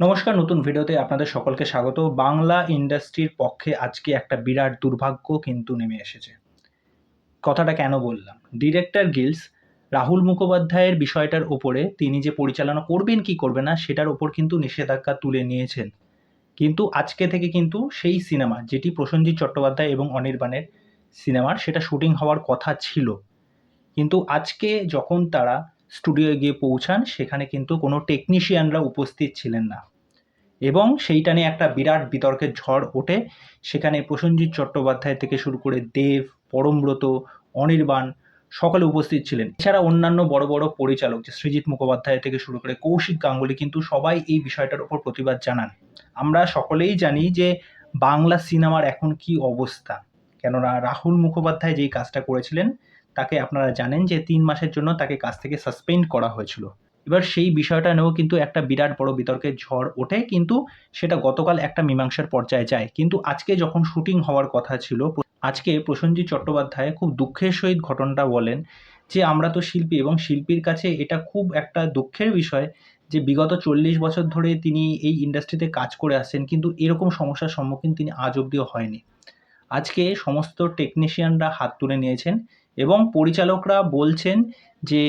নমস্কার, নতুন ভিডিওতে আপনাদের সকলকে স্বাগত। বাংলা ইন্ডাস্ট্রির পক্ষে আজকে একটা বিরাট দুর্ভাগ্য কিন্তু নেমে এসেছে। কথাটা কেন বললাম? ডিরেক্টর গিলস, রাহুল মুখোপাধ্যায়ের বিষয়টার ওপরে তিনি যে পরিচালনা করবেন, কি করবে না, সেটার ওপর কিন্তু নিষেধাজ্ঞা তুলে নিয়েছেন। কিন্তু আজকে থেকে কিন্তু সেই সিনেমা, যেটি প্রসেনজিৎ চট্টোপাধ্যায় এবং অনির্বাণের সিনেমার, সেটা শুটিং হওয়ার কথা ছিল। কিন্তু আজকে যখন তারা স্টুডিওয়ে গিয়ে পৌঁছান, সেখানে কিন্তু কোনো টেকনিশিয়ানরা উপস্থিত ছিলেন না। এবং সেইটা নিয়ে একটা বিরাট বিতর্কের ঝড় ওঠে। সেখানে প্রসেনজিৎ চট্টোপাধ্যায় থেকে শুরু করে দেব, পরমব্রত, অনির্বাণ সকলে উপস্থিত ছিলেন। এছাড়া অন্যান্য বড় বড় পরিচালক যে সৃজিৎ মুখোপাধ্যায় থেকে শুরু করে কৌশিক গাঙ্গুলি কিন্তু সবাই এই বিষয়টার ওপর প্রতিবাদ জানান। আমরা সকলেই জানি যে বাংলা সিনেমার এখন কি অবস্থা। কেননা রাহুল মুখোপাধ্যায় যেই কাজটা করেছিলেন তাকে আপনারা জানেন যে তিন মাসের জন্য তাকে কাজ থেকে সাসপেন্ড করা হয়েছিল। এবার সেই বিষয়টা নিয়েও কিন্তু একটা বিরাট বড় বিতর্কের ঝড় ওঠে, কিন্তু সেটা গতকাল একটা মীমাংসার পর্যায়ে যায়। কিন্তু আজকে যখন শুটিং হওয়ার কথা ছিল, আজকে প্রসেনজিৎ চট্টোপাধ্যায় খুব দুঃখের সহিত ঘটনাটা বলেন যে, আমরা তো শিল্পী এবং শিল্পীর কাছে এটা খুব একটা দুঃখের বিষয় যে, বিগত চল্লিশ বছর ধরে তিনি এই ইন্ডাস্ট্রিতে কাজ করে আসছেন, কিন্তু এরকম সমস্যার সম্মুখীন তিনি আজ অবধিও হয়নি। আজকে সমস্ত টেকনিশিয়ানরা হাত তুলে নিয়েছেন এবং পরিচালকরা বলছেন যে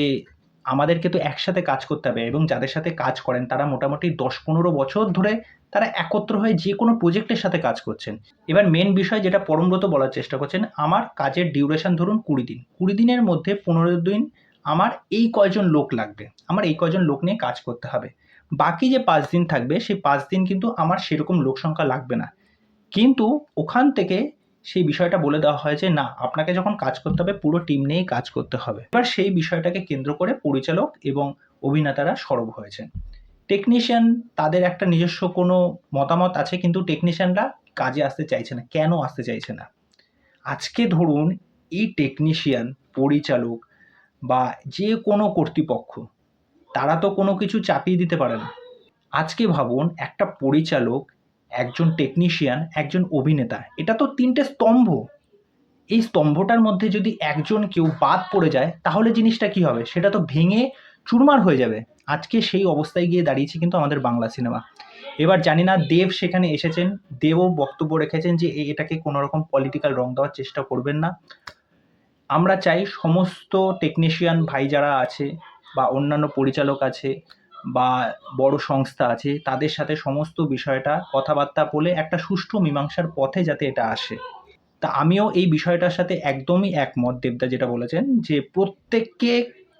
আমাদেরকে তো একসাথে কাজ করতে হবে এবং যাদের সাথে কাজ করেন তারা মোটামুটি দশ পনেরো বছর ধরে তারা একত্র হয়ে যে কোনো প্রজেক্টের সাথে কাজ করছেন। এবার মেন বিষয় যেটা পরমব্রত বলার চেষ্টা করছেন, আমার কাজের ডিউরেশন ধরুন কুড়ি দিন। কুড়ি দিনের মধ্যে পনেরো দিন আমার এই কয়জন লোক লাগবে, আমার এই কয়জন লোক নিয়ে কাজ করতে হবে। বাকি যে পাঁচ দিন থাকবে, সেই পাঁচ দিন কিন্তু আমার সেরকম লোক সংখ্যা লাগবে না। কিন্তু ওখান থেকে সেই বিষয়টা বলে দেওয়া হয় যে, না, আপনাকে যখন কাজ করতে হবে, পুরো টিম নিয়েই কাজ করতে হবে। এবার সেই বিষয়টাকে কেন্দ্র করে পরিচালক এবং অভিনেতারা সরব হয়েছেন। টেকনিশিয়ান তাদের একটা নিজস্ব কোনো মতামত আছে, কিন্তু টেকনিশিয়ানরা কাজে আসতে চাইছে না। কেন আসতে চাইছে না? আজকে ধরুন এই টেকনিশিয়ান পরিচালক বা যে কোনো কর্তৃপক্ষ, তারা তো কোনো কিছু চাপিয়ে দিতে পারে না। আজকে ভাবুন, একটা পরিচালক একজন টেকনিশিয়ান একজন অভিনেতা, এটা তো তিনটে স্তম্ভ। এই স্তম্ভটার মধ্যে যদি একজন কেউ বাদ পড়ে যায়, তাহলে জিনিসটা কি হবে? সেটা তো ভেঙে চুরমার হয়ে যাবে। আজকে সেই অবস্থায় গিয়ে দাঁড়িয়েছে কিন্তু আমাদের বাংলা সিনেমা। এবার জানি না, দেব সেখানে এসেছেন। দেবও বক্তব্য রেখেছেন যে এটাকে কোনো রকম পলিটিক্যাল রং দেওয়ার চেষ্টা করবেন না। আমরা চাই সমস্ত টেকনিশিয়ান ভাই যারা আছে বা অন্যান্য পরিচালক আছে বা বড় সংস্থা আছে, তাদের সাথে সমস্ত বিষয়টা, কথাবার্তা বলে একটা সুষ্ঠু মীমাংসার পথে যাতে এটা আসে। তা আমিও এই বিষয়টার সাথে একদমই একমত, দেবদা যেটা বলেছেন, যে প্রত্যেককে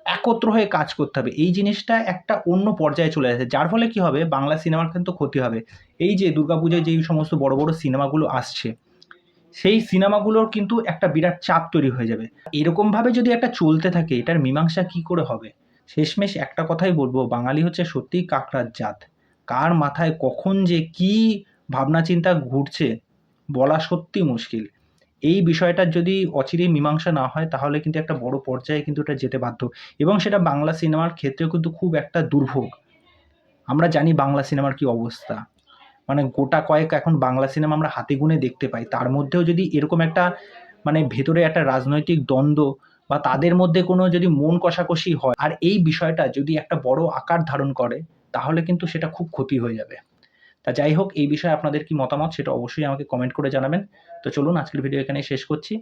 একত্র হয়ে কাজ করতে হবে। এই জিনিসটা একটা অন্য পর্যায়ে চলে আসে। যার ফলে কি হবে? বাংলা সিনেমার কিন্তু ক্ষতি হবে। এই যে দুর্গাপূজায় যেই সমস্ত বড় বড় সিনেমাগুলো আসছে, সেই সিনেমাগুলোর কিন্তু একটা বিরাট চাপ তৈরি হয়ে যাবে। এরকমভাবে যদি একটা চলতে থাকে, এটার মীমাংসা কি করে হবে? শেষমেশ একটা কথাই বলব, বাঙালি হচ্ছে সত্যিই কাকড়ার জাত। কার মাথায় কখন যে কি ভাবনা চিন্তা ঘুরছে বলা সত্যি মুশকিল। এই বিষয়টার যদি অচিরেই মীমাংসা না হয়, তাহলে কিন্তু একটা বড় পর্যায়ে কিন্তু এটা যেতে বাধ্য। এবং সেটা বাংলা সিনেমার ক্ষেত্রেও কিন্তু খুব একটা দুর্ভোগ। আমরা জানি বাংলা সিনেমার কি অবস্থা। মানে গোটা কয়েক এখন বাংলা সিনেমা আমরা হাতে গুনে দেখতে পাই। তার মধ্যেও যদি এরকম একটা মানে ভেতরে একটা রাজনৈতিক দ্বন্দ্ব বা তাদের মধ্যে কোনো যদি মন কষাকষি হয়, আর এই বিষয়টা যদি একটা বড় আকার ধারণ করে, তাহলে কিন্তু সেটা খুব ক্ষতি হয়ে যাবে। তা যাই হোক, এই বিষয়ে আপনাদের কি মতামত সেটা অবশ্যই আমাকে কমেন্ট করে জানাবেন। তো চলুন, আজকের ভিডিও এখানে শেষ করছি।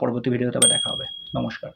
পরবর্তী ভিডিওতে আবার দেখা হবে। নমস্কার।